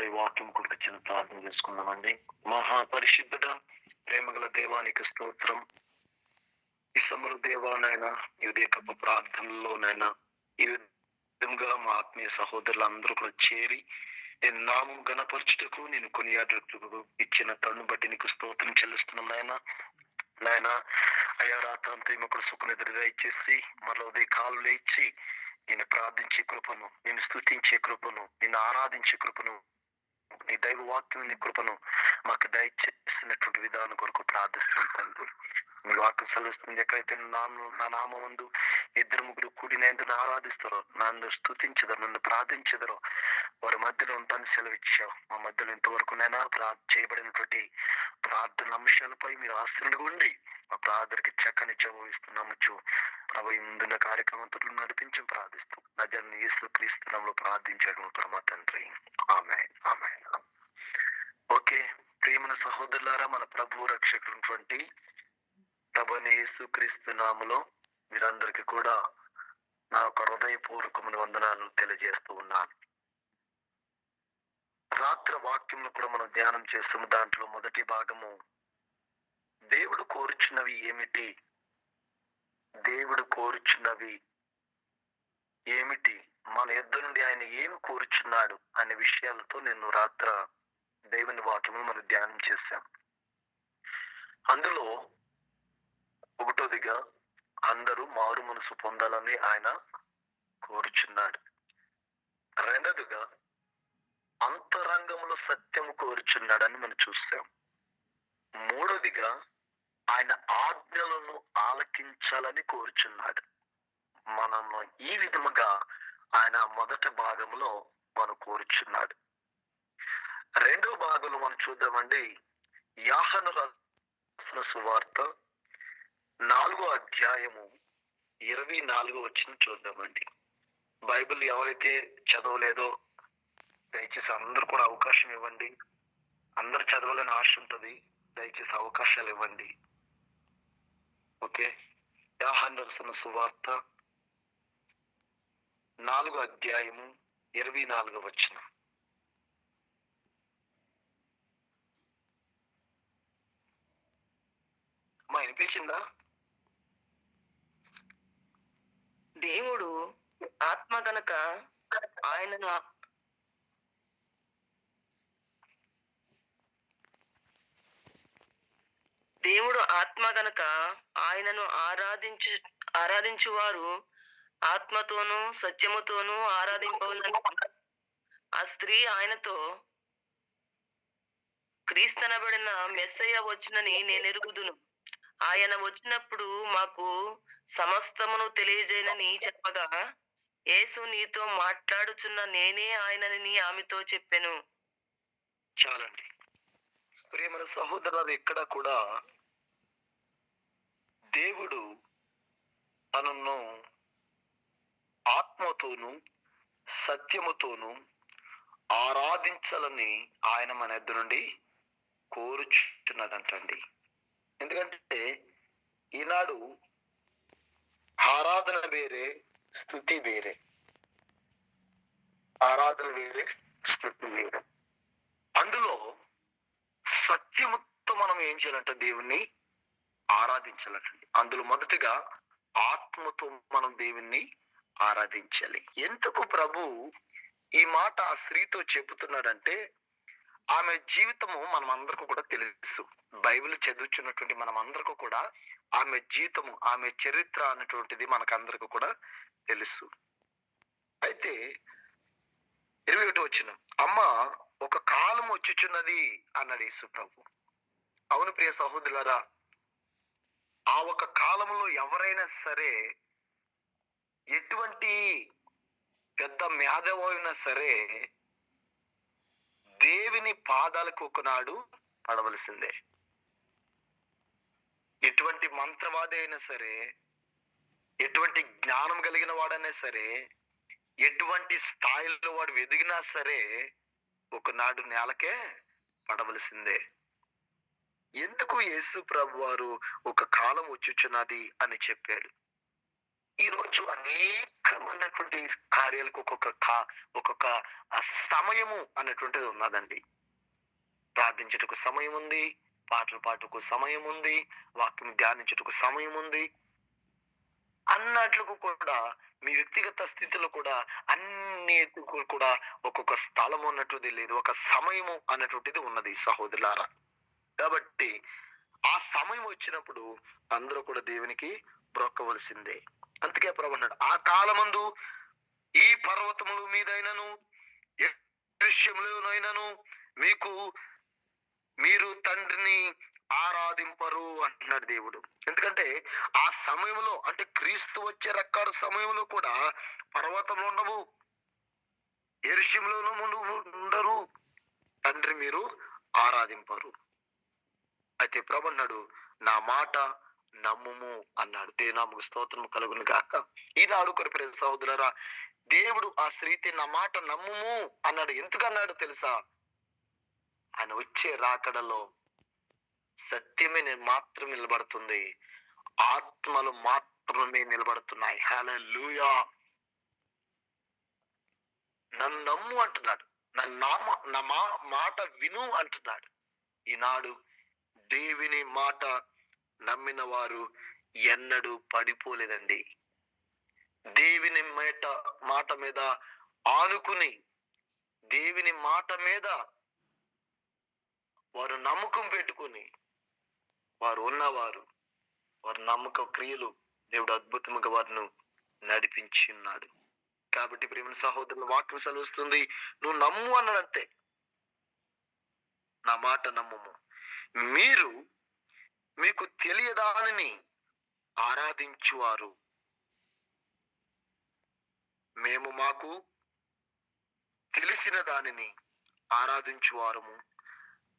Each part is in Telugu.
ఈ వాక్యం కొరకు చిన్న ప్రార్థన చేసుకుందామండి. మహాపరిశుద్ధుడ ప్రేమగల దేవానికి స్తోత్రం. ఈ సమరు దేవానైనా ఈ ఉదయకపు ప్రార్థనలోనైనా ఈ విధంగా మా ఆత్మీయ సహోదరులు అందరూ కూడా చేరి నేను నామం గణపరచుటకు నేను కొనియాడకు ఇచ్చిన తను బట్టి నీకు స్తోత్రం చెల్లిస్తున్నాం నాయన. నాయన అయ్యా రాత్రంతా ఈమె సుఖం ఎదురుగా ఇచ్చేసి మరో ఉదయ కాలు లేచి నేను ప్రార్థించే కృపను నేను స్థుతించే కృపను నేను ఆరాధించే కృపను నీ దైవ వాక్యం నీ కృపను మాకు దయచేసినటువంటి విధానం కొరకు ప్రార్థిస్తున్నాను తండ్రి. వాక్యం సెలవుస్తుంది ఎక్కడైతే నా నామందు ఇద్దరు ముగ్గురు కూడిన ఎందుకు ఆరాధిస్తారో నన్ను స్తుతించదరు నన్ను ప్రార్థించదరో వారి మధ్యలో ఉంటాను సెలవిచ్చావు. మా మధ్యలో ఇంతవరకు నైనా ప్రా- చేయబడినటువంటి ప్రార్థన అంశాలపై మీరు ఆశ్రయులుగా ఉండి మా ప్రార్థనకి చక్కని చదివిస్తున్నాము ప్రభు ఇందున్న ముందున్న కార్యక్రమంతో నడిపించి ప్రార్థిస్తూ. నజర్ని ఈసు క్రీస్తునంలో ప్రార్థించడం పరమ తండ్రి. ఆమె ఆమె ఓకే ప్రేమన సహోదరులారా మన ప్రభు రక్షకుడు ప్రభని యేసు క్రీస్తు నామలో మీరందరికీ కూడా నా యొక్క హృదయపూర్వకమైన వందనాలను తెలియజేస్తూ ఉన్నాను. రాత్రి వాక్యంలో కూడా మనం ధ్యానం చేస్తున్న దాంట్లో మొదటి భాగము దేవుడు కోరుచున్నవి ఏమిటి? దేవుడు కోరుచున్నవి ఏమిటి? మన యుద్ధ నుండి ఆయన ఏమి కోరుచున్నాడు అనే విషయాలతో నేను రాత్ర దేవుని వాక్యము మనం ధ్యానం చేశాం. అందులో ఒకటోదిగా అందరూ మారు మనసు పొందాలని ఆయన కోరుచున్నాడు. రెండోదిగా అంతరంగంలో సత్యము కోరుచున్నాడని మనం చూస్తాం. మూడోదిగా ఆయన ఆజ్ఞలను ఆలకించాలని కోరుచున్నాడు. మనము ఈ విధముగా ఆయన మొదటి భాగంలో మనం కోరుచున్నాడు. రెండో భాగంలో మనం చూద్దామండి. యాహను రాసిన సువార్త నాలుగో అధ్యాయము ఇరవై నాలుగో వచ్చిన చూద్దామండి. బైబిల్ ఎవరైతే చదవలేదో దయచేసి అందరు కూడా అవకాశం ఇవ్వండి. అందరు చదవాలని ఆశ ఉంటుంది. దయచేసి అవకాశాలు ఇవ్వండి. ఓకే? యాహాన్ రాసిన సువార్త నాలుగో అధ్యాయము ఇరవై నాలుగో వచ్చిన. మా వినిపించిందా? దేవుడు ఆత్మ గనక ఆయనను దేవుడు ఆత్మ గనక ఆయనను ఆరాధించు ఆరాధించువారు ఆత్మతోనూ సత్యముతోనూ ఆరాధింపవలను. ఆ స్త్రీ ఆయనతో క్రీస్తనబడిన మెస్సయ్య వచ్చునని నేను ఎరుగుదును ఆయన వచ్చినప్పుడు మాకు సమస్తమును తెలియజేయనని చెప్పగా యేసు నీతో మాట్లాడుచున్న నేనే ఆయనని ఆమెతో చెప్పాను. చాలండి. ప్రేమల సహోదరులు ఎక్కడ కూడా దేవుడు తనను ఆత్మతోను సత్యముతోను ఆరాధించాలని ఆయన మన ఎద్దు నుండి కోరుచున్నదంటండి. ఎందుకంటే ఈనాడు ఆరాధన వేరే స్థుతి వేరే. ఆరాధన వేరే స్థుతి వేరే. అందులో సత్యముతో మనం ఏం చేయాలంటే దేవుణ్ణి ఆరాధించాలంటండి అందులో మొదటిగా ఆత్మతో మనం దేవుణ్ణి ఆరాధించాలి. ఎందుకు ప్రభు ఈ మాట ఆ స్త్రీతో చెబుతున్నాడంటే ఆమె జీవితము మనం అందరికీ కూడా తెలుసు. బైబిల్ చదువుచున్నటువంటి మనం అందరికీ కూడా ఆమె జీవితము ఆమె చరిత్ర అన్నటువంటిది అందరికీ కూడా తెలుసు. అయితే ఇరవై ఒకటి వచ్చిన అమ్మ ఒక కాలం వచ్చుచున్నది అన్నాడు యేసు ప్రభు. అవును ప్రియ సహోదరులరా ఆ ఒక కాలంలో ఎవరైనా సరే ఎటువంటి పెద్ద మేధవైనా సరే దేవుని పాదాలకు ఒకనాడు పడవలసిందే. ఎటువంటి మంత్రవాది అయినా సరే ఎటువంటి జ్ఞానం కలిగిన వాడైనా సరే ఎటువంటి స్థాయిలో వాడు ఎదిగినా సరే ఒకనాడు నేలకే పడవలసిందే. ఎందుకు యేసు ప్రభు వారు ఒక కాలం వచ్చుచున్నది అని చెప్పాడు? ఈ రోజు అనేకమైనటువంటి కార్యాలకు ఒక్కొక్క కా- ఒక్కొక్క సమయము అనేటువంటిది ఉన్నదండి. ప్రార్థించుటకు సమయం ఉంది పాటలు పాటకు సమయం ఉంది వాక్యం ధ్యానించుటకు సమయం ఉంది అన్నట్లకు కూడా మీ వ్యక్తిగత స్థితిలో కూడా అన్ని కూడా ఒక్కొక్క స్థలం ఉన్నటువంటిది లేదు ఒక సమయము అన్నటువంటిది ఉన్నది సహోదరులారా. కాబట్టి ఆ సమయం వచ్చినప్పుడు అందరూ కూడా దేవునికి బ్రొక్కవలసిందే. అందుకే ప్రభు అన్నాడు. ఆ కాలమందు ఈ పర్వతముల మీదైనను దృశ్యములోనైనను మీకు మీరు తండ్రిని ఆరాధింపరు అంటున్నాడు దేవుడు. ఎందుకంటే ఆ సమయంలో అంటే క్రీస్తు వచ్చే రకాల సమయంలో కూడా పర్వతంలో ఉండవు. ఎరుష్యంలోనూ ఉండరు. తండ్రి మీరు ఆరాధింపరు. అయితే ప్రభు నా మాట నమ్ముము అన్నాడు. దేనాముకు స్తోత్రం కలుగును గాక. ఈనాడు కొరిపిన సహోదరులారా దేవుడు ఆ స్త్రీతి నా మాట నమ్ముము అన్నాడు. ఎందుకు అన్నాడు తెలుసా? ఆయన వచ్చే రాకడలో సత్యమే నేను మాత్రం నిలబడుతుంది. ఆత్మలు మాత్రమే నిలబడుతున్నాయి. హల్లెలూయా. నన్ను నమ్ము అంటున్నాడు. నా నా మా మాట విను అంటున్నాడు. ఈనాడు దేవుని మాట నమ్మిన వారు ఎన్నడూ పడిపోలేదండి. దేవుని మేట మాట మీద ఆనుకుని దేవుని మాట మీద వారు నమ్మకం పెట్టుకుని వారు ఉన్నవారు వారి నమ్మక క్రియలు దేవుడు అద్భుతముగా వారిను నడిపించి ఉన్నాడు. కాబట్టి ప్రేమ సహోదరుల వాక్యం సెలవుస్తుంది నువ్వు నమ్ము అన్నాడంతే. నా మాట నమ్మము. మీరు మీకు తెలియదానిని ఆరాధించువారు. మేము మాకు తెలిసిన దానిని ఆరాధించువారము.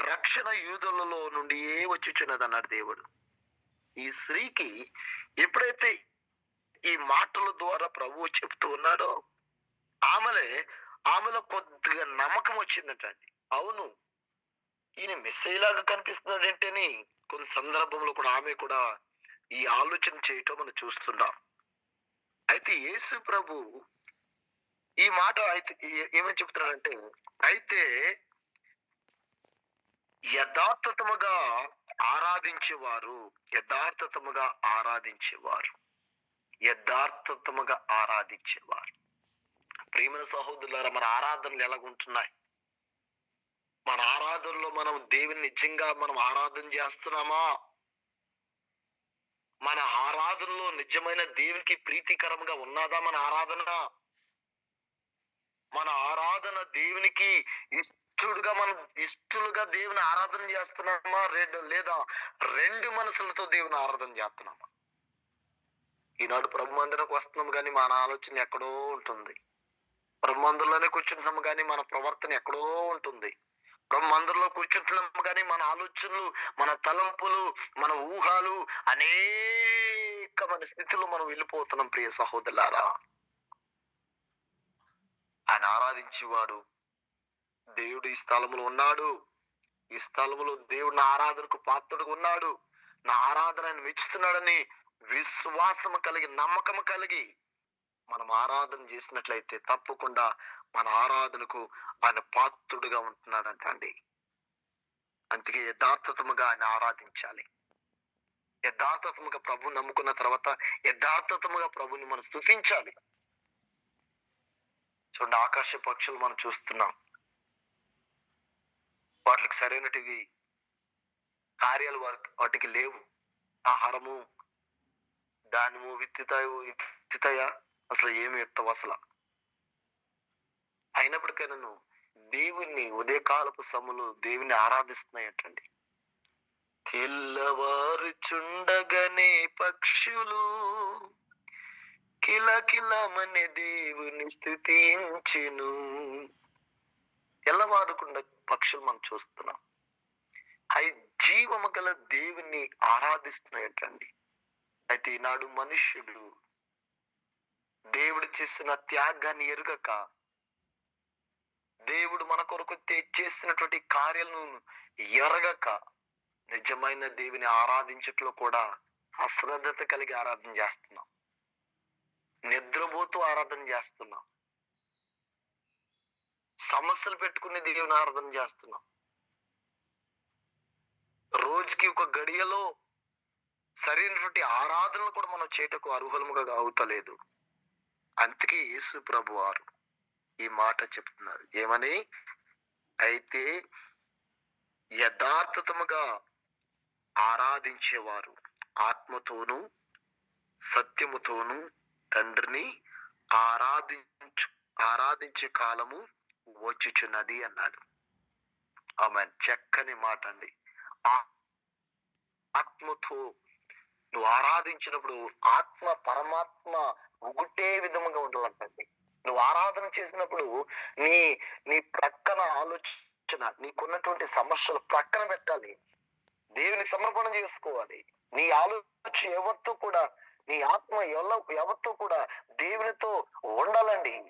రక్షణ యూదులలో నుండి ఏ వచ్చుచున్నదన్నాడు దేవుడు. ఈ స్త్రీకి ఎప్పుడైతే ఈ మాటల ద్వారా ప్రభువు చెప్తూ ఉన్నాడో ఆమెలే ఆమెలో కొద్దిగా నమ్మకం వచ్చిందటండి. అవును ఈయన మిస్ అయ్యేలాగా కనిపిస్తున్నాడంటేని కొన్ని సందర్భంలో కూడా ఆమె కూడా ఈ ఆలోచన చేయటం మనం చూస్తున్నాం. అయితే యేసు ప్రభు ఈ మాట అయితే ఏమని చెప్తున్నాడంటే అయితే యథార్థతముగా ఆరాధించేవారు యథార్థతముగా ఆరాధించేవారు యథార్థతముగా ఆరాధించేవారు. ప్రేమ సహోదరులారా మన ఆరాధనలు ఎలాగుంటున్నాయి? మన ఆరాధనలో మనం దేవుని నిజంగా మనం ఆరాధన చేస్తున్నామా? మన ఆరాధనలో నిజమైన దేవునికి ప్రీతికరంగా ఉన్నదా మన ఆరాధన? మన ఆరాధన దేవునికి ఇష్టడుగా మనం ఇష్టలుగా దేవుని ఆరాధన చేస్తున్నామా? రెండు లేదా రెండు మనసులతో దేవుని ఆరాధన చేస్తున్నామా? ఈనాడు ప్రభు వస్తున్నాం కానీ మన ఆలోచన ఎక్కడో ఉంటుంది. ప్రభు కూర్చుంటున్నాము కానీ మన ప్రవర్తన ఎక్కడో ఉంటుంది. మందిరంలో కూర్చుంటున్నాం కానీ మన ఆలోచనలు మన తలంపులు మన ఊహాలు అనేకమైన స్థితిలో మనం వెళ్ళిపోతున్నాం ప్రియ సహోదరులారా. ఆయన ఆరాధించేవాడు దేవుడు ఈ స్థలములో ఉన్నాడు. ఈ స్థలములో దేవుడు నా ఆరాధనకు పాత్రుడుగా ఉన్నాడు. నా ఆరాధన ఆయన మెచ్చుతున్నాడని విశ్వాసము కలిగి నమ్మకము కలిగి మనం ఆరాధన చేసినట్లయితే తప్పకుండా మన ఆరాధనకు ఆయన పాత్రుడుగా ఉంటున్నాడంట అండి. అందుకే యథార్థతముగా ఆయన ఆరాధించాలి. యథార్థతముగా ప్రభు నమ్ముకున్న తర్వాత యథార్థతముగా ప్రభుని మనం స్థుతించాలి చూడండి ఆకాశ పక్షులు మనం చూస్తున్నాం. వాటికి సరైనటివి కార్యాలు వారి వాటికి లేవు. ఆహారము దానిము విత్తుతాయో విత్తుతాయా? అసలు ఏమి ఎత్తవు అసలు? అయినప్పటికైనాను దేవుణ్ణి ఉదయకాలపు సములు దేవుని ఆరాధిస్తున్నాయటండి. తెల్లవారుచుండగనే పక్షులు కిలకిలమని దేవుని స్థుతించును. తెల్లవారుకుండా పక్షులు మనం చూస్తున్నాం. అవి జీవము గల దేవుని ఆరాధిస్తున్నాయటండి. అయితే ఈనాడు మనుష్యుడు దేవుడు చేసిన త్యాగాన్ని ఎరుగక దేవుడు మన కొరకు చేసినటువంటి కార్యాలను ఎరగక నిజమైన దేవుని ఆరాధించట్లో కూడా అశ్రద్ధత కలిగి ఆరాధన చేస్తున్నాం. నిద్రపోతూ ఆరాధన చేస్తున్నాం. సమస్యలు పెట్టుకుని దేవుని ఆరాధన చేస్తున్నాం. రోజుకి ఒక గడియలో సరైనటువంటి ఆరాధనలు కూడా మనం చేయటకు అర్హులముగా అవుతలేదు అందుకే యేసు ప్రభు వారు ఈ మాట చెప్తున్నారు. ఏమని? అయితే యథార్థతముగా ఆరాధించేవారు ఆత్మతోనూ సత్యముతోనూ తండ్రిని ఆరాధించు ఆరాధించే కాలము వచ్చుచున్నది అన్నాడు. ఆమె చక్కని మాట అండి ఆ- ఆత్మతో నువ్వు ఆరాధించినప్పుడు ఆత్మ పరమాత్మ ఒకటే విధముగా ఉండాలంటండి. నువ్వు ఆరాధన చేసినప్పుడు నీ నీ ప్రక్కన ఆలోచన నీకున్నటువంటి సమస్యలు ప్రక్కన పెట్టాలి. దేవునికి సమర్పణ చేసుకోవాలి. నీ ఆలోచన ఎవరితో కూడా నీ ఆత్మ ఎల్ల ఎవరితో కూడా దేవునితో ఉండాలండి.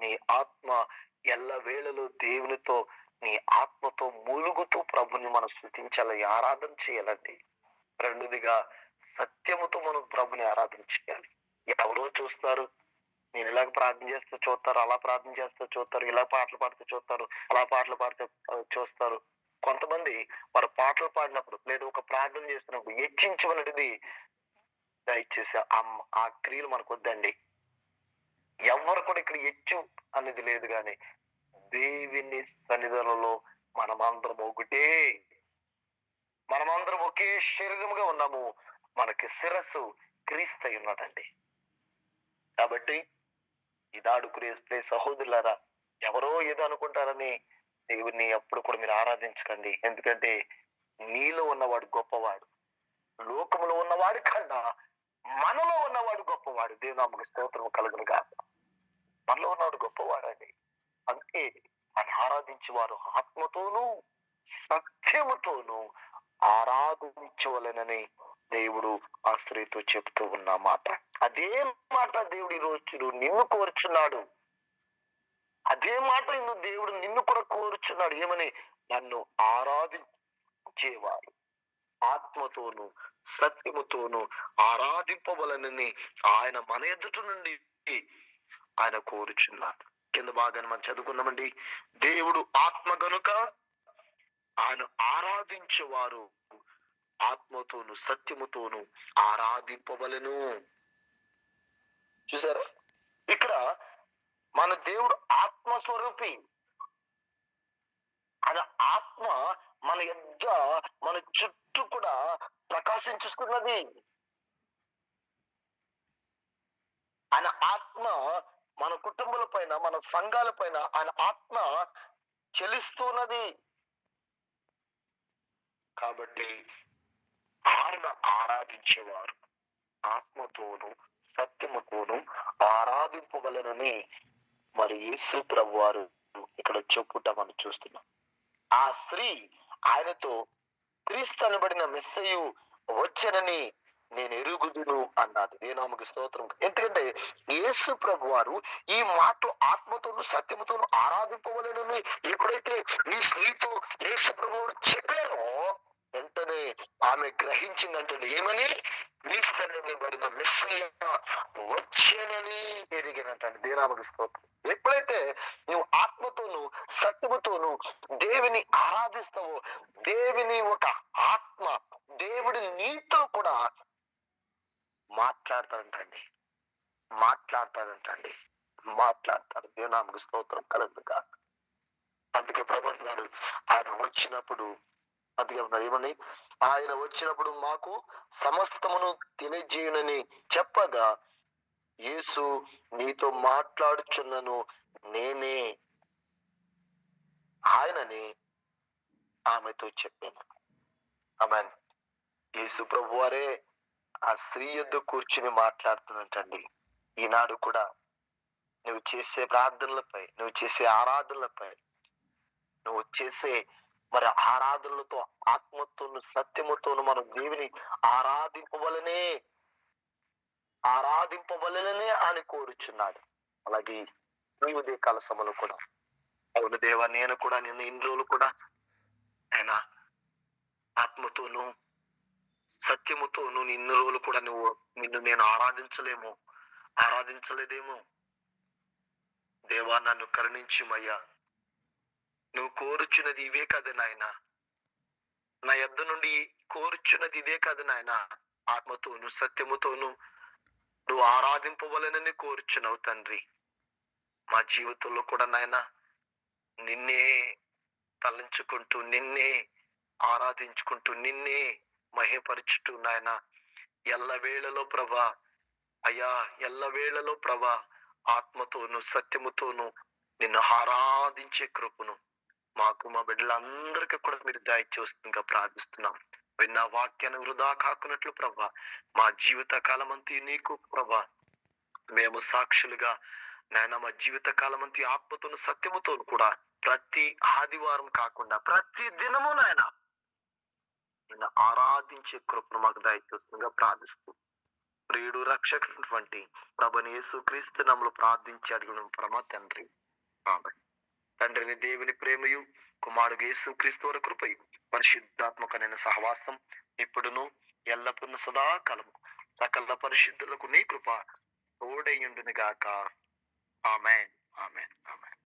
నీ ఆత్మ ఎల్ల వేళలో దేవునితో నీ ఆత్మతో మూలుగుతూ ప్రభుని మనం స్థుతించాలి ఆరాధన చేయాలండి. రెండోదిగా సత్యముతో మనం ప్రభుని ఆరాధించాలి ఎవరో చూస్తారు నేను ఇలాగ ప్రార్థన చేస్తే చూస్తారు అలా ప్రార్థన చేస్తే చూస్తారు ఇలా పాటలు పాడితే చూస్తారు అలా పాటలు పాడితే చూస్తారు. కొంతమంది వారు పాటలు పాడినప్పుడు లేదా ఒక ప్రార్థన చేసినప్పుడు హెచ్చించమనేది దయచేసి ఆ ఆ క్రియలు మనకు వద్దండి. ఎవరు కూడా ఇక్కడ హెచ్చు అనేది లేదు కానీ దేవుని సన్నిధులలో మనమందరం ఒకటే మనమందరం ఒకే శరీరముగా ఉన్నాము. మనకి శిరస్సు క్రీస్తై ఉన్నాడండి కాబట్టి ఇదాడు క్రీస్తే సహోదరులారా ఎవరో ఏదో అనుకుంటారని దేవుని ఎప్పుడు కూడా మీరు ఆరాధించకండి. ఎందుకంటే నీలో ఉన్నవాడు గొప్పవాడు. లోకములో ఉన్నవాడి కన్నా మనలో ఉన్నవాడు గొప్పవాడు. దేవునామకు స్తోత్రం కలుగును కాదు మనలో ఉన్నవాడు గొప్పవాడండి. అందుకే ఆయన ఆరాధించేవారు ఆత్మతోనూ సత్యముతోనూ ఆరాధించవలనని దేవుడు ఆశ్రయతో చెప్తూ ఉన్న మాట. అదే మాట దేవుడు ఈరోజు నిన్ను కోరుచున్నాడు. అదే మాట ఇನ್ನು దేవుడు నిన్ను కూడా కోరుచున్నాడు. ఏమని? నన్ను ఆరాధించేవారు ఆత్మతోను సత్యముతోను ఆరాధింపవలనని ఆయన మన ఎదుట నుండి ఆయన కోరుచున్నాడు. కింద బాగానే మనం చదువుకున్నామండి దేవుడు ఆత్మ గనుక ఆయన ఆరాధించేవారు ఆత్మతోను సత్యముతోను ఆరాధింపవలను. చూసారా? ఇక్కడ మన దేవుడు ఆత్మస్వరూపి. ఆయన ఆత్మ మన యొద్ద మన చుట్టూ కూడా ప్రకాశించుకున్నది. ఆయన ఆత్మ మన కుటుంబాల పైన మన సంఘాల పైన ఆయన ఆత్మ చెలిస్తున్నది కాబట్టి ఆయన ఆరాధించేవారు. ఆత్మతోను సత్యముతోను ఆరాధింపగలనని మరి యేసు ప్రభు వారు ఇక్కడ చెప్పుట మనం చూస్తున్నాం. ఆ స్త్రీ ఆయనతో క్రీస్తు అనబడిన మెస్సయు వచ్చనని నేను ఎరుగుదును అన్నది. దేనామకి స్తోత్రం. ఎందుకంటే యేసు ప్రభు వారు ఈ మాట ఆత్మతోను సత్యముతోను ఆరాధింపవలనని ఎప్పుడైతే ఈ స్త్రీతో యేసు ప్రభు వారు చెప్పారో ఆమె గ్రహించిందంటే ఏమని? క్రీస్తనబడిన మెస్సయ్య వచ్చేనని ఎరిగినట్టండి దేనామకి స్తోత్రం. ఎప్పుడైతే నువ్వు ఆత్మతోను సత్యముతోను దేవుని ఆరాధిస్తావో దేవిని ఒక ఆత్మ దేవుడు నీతో కూడా మాట్లాడతాడంటండి. మాట్లాడతాడంటండి. మాట్లాడతాడు. దేవనామకు స్తోత్రం కలదు కాక అందుకే ప్రభుత్వాలు ఆయన వచ్చినప్పుడు అందుకే ఏమండి? ఆయన వచ్చినప్పుడు మాకు సమస్తమును తెలియజేయునని చెప్పగా యేసు నీతో మాట్లాడుచున్నను నేనే ఆయనని ఆమెతో చెప్పాను. అమెన్ యేసు ప్రభు వారే ఆ స్త్రీ యొద్ద కూర్చుని మాట్లాడుతున్నట్టండి. ఈనాడు కూడా నువ్వు చేసే ప్రార్థనలపై నువ్వు చేసే ఆరాధనలపై నువ్వు చేసే మరి ఆరాధనలతో ఆత్మతోను సత్యముతోను మనం దేవుని ఆరాధింపవలనే ఆరాధింపవలనే అని కోరుచున్నాడు. అలాగే ఈ ఉదయకాల సమయంలో కూడా. అవును దేవా నేను కూడా నిన్న ఇన్ని రోజులు కూడా ఆయన ఆత్మతోను సత్యముతోను ఇన్ని రోజులు కూడా నువ్వు నిన్ను నేను ఆరాధించలేము ఆరాధించలేదేమో. దేవా నన్ను కరుణించుమయ్యా నువ్వు కోరుచున్నది ఇవే కదా నాయన. నా ఎద్ద నుండి కోరుచున్నది ఇదే కదా నాయన. ఆత్మతోను సత్యముతోను నువ్వు ఆరాధింపవలనని కోరుచున్నావు తండ్రి. మా జీవితంలో కూడా నాయన నిన్నే తలంచుకుంటూ నిన్నే ఆరాధించుకుంటూ నిన్నే మహేపరుచుటూ నాయన ఎల్ల వేళలో ప్రభా అయ్యా ఎల్ల వేళలో ప్రభా ఆత్మతోను సత్యముతోను నిన్ను ఆరాధించే కృపను మాకు మా బిడ్డలందరికీ కూడా మీరు దయచేస్తుందిగా ప్రార్థిస్తున్నాం. విన్న వాక్యాన్ని వృధా కాకున్నట్లు ప్రభా మా జీవిత కాలం అంతా నీకు ప్రభా మేము సాక్షులుగా నాయన మా జీవిత కాలం అంతా ఆత్మతోను సత్యముతోను కూడా ప్రతి ఆదివారం కాకుండా ప్రతి దినము నాయన నిన్ను ఆరాధించే కృపను మాకు దయచేస్తుందిగా ప్రార్థిస్తూ. ప్రియుడు రక్షకటువంటి ప్రభని యేసు క్రీస్తు నమ్మలు ప్రార్థించి అడిగిన పరమ తండ్రి. తండ్రిని దేవుని ప్రేమయు కుమారుడు యేసు క్రీస్తువుల కృపయు పరిశుద్ధాత్మకమైన సహవాసం ఇప్పుడును ఎల్లప్పుడూ సదాకాలము. సకల పరిశుద్ధులకు నీ కృప తోడైయుండును గాక ఆమెన్. ఆమెన్. ఆమెన్.